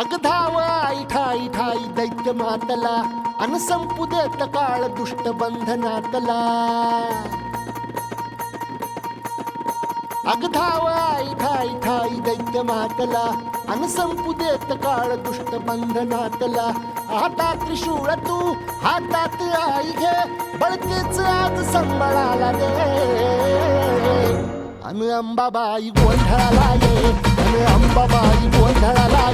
अग धाव आई ठाई ठाई दैत्य मातला अन संपू देत काळ दुष्ट बंधनातला. अग धाव आई ठाई ठाई दैत्य मातला अन संपू देत काळ दुष्ट बंधनातला. हातात त्रिशूळ तू हातात आई घे बळतेच आज संबळाला दे. अन अंबाबाई गोंधळाला ये अन अंबाबाई गोंधळाला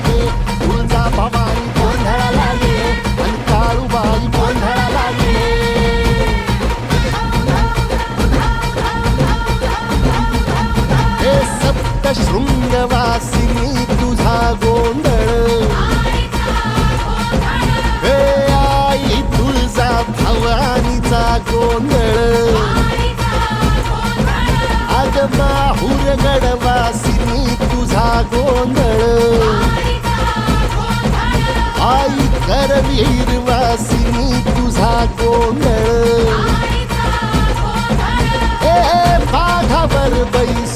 शृंगवासिनी तुझा गोंधळ. हे आई तुळजा भवानीचा गोंधळ. अग माहूर गडवासिनी तुझा गोंधळ. आई करवीरवासिनी तुझा गोंधळ. ए बाघावर बैस